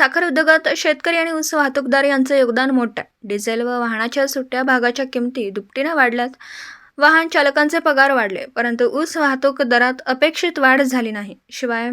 साखर उद्योगात शेतकरी आणि ऊस वाहतूकदार यांचं योगदान मोठं आहे. डिझेल व वाहनाच्या सुट्ट्या भागाच्या किमती दुपटीनं वाढल्यात. वाहन चालकांचे पगार वाढले परंतु ऊस वाहतूक दरात अपेक्षित वाढ झाली नाही. शिवाय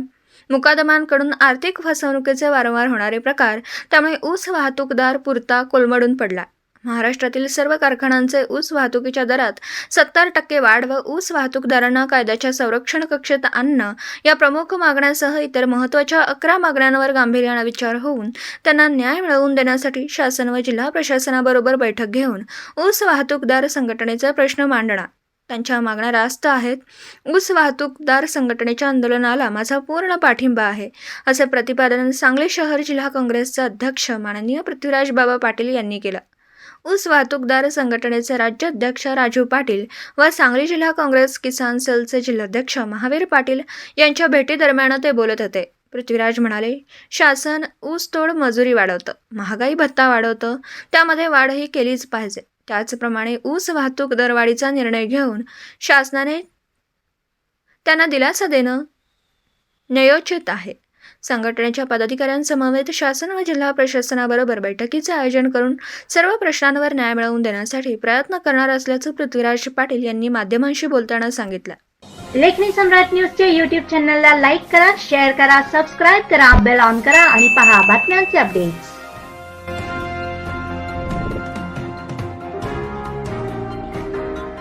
मुकादमांकडून आर्थिक फसवणुकीचे वारंवार होणारे प्रकार त्यामुळे ऊस वाहतूकदार पुरता कोलमडून पडला. महाराष्ट्रातील सर्व कारखान्यांचे ऊस वाहतुकीच्या दरात सत्तर टक्के वाढ व ऊस वाहतूकदारांना कायद्याच्या संरक्षण कक्षेत आणणं या प्रमुख मागण्यांसह इतर महत्त्वाच्या अकरा मागण्यांवर गांभीर्यानं विचार होऊन त्यांना न्याय मिळवून देण्यासाठी शासन व जिल्हा प्रशासनाबरोबर बैठक घेऊन ऊस वाहतूकदार संघटनेचा प्रश्न मांडणार. त्यांच्या मागण्या रास्त आहेत. ऊस वाहतूकदार संघटनेच्या आंदोलनाला माझा पूर्ण पाठिंबा आहे असे प्रतिपादन सांगली शहर जिल्हा काँग्रेसचे अध्यक्ष माननीय पृथ्वीराज बाबा पाटील यांनी केलं. ऊस वाहतूकदार संघटनेचे राज्याध्यक्ष राजू पाटील व सांगली जिल्हा काँग्रेस किसान सेलचे जिल्हाध्यक्ष महावीर पाटील यांच्या भेटीदरम्यान ते बोलत होते. पृथ्वीराज म्हणाले शासन ऊसतोड मजुरी वाढवतं महागाई भत्ता वाढवतं त्यामध्ये वाढही केलीच पाहिजे. त्याचप्रमाणे ऊस वाहतूक दरवाढीचा निर्णय घेऊन शासनाने त्यांना दिलासा देणं नियोजित आहे. संघटनेच्या पदाधिकाऱ्यांसमवेत शासन व जिल्हा प्रशासनाबरोबर बैठकीचे आयोजन करून सर्व प्रश्नांवर न्याय मिळवून देण्यासाठी प्रयत्न करणार असल्याचं पृथ्वीराज पाटील यांनी माध्यमांशी बोलताना सांगितलं. लेखनी सम्राट न्यूजच्या युट्यूब चॅनलला लाईक करा शेअर करा सबस्क्राईब करा बेल ऑन करा आणि पहा बातम्यांचे अपडेट्स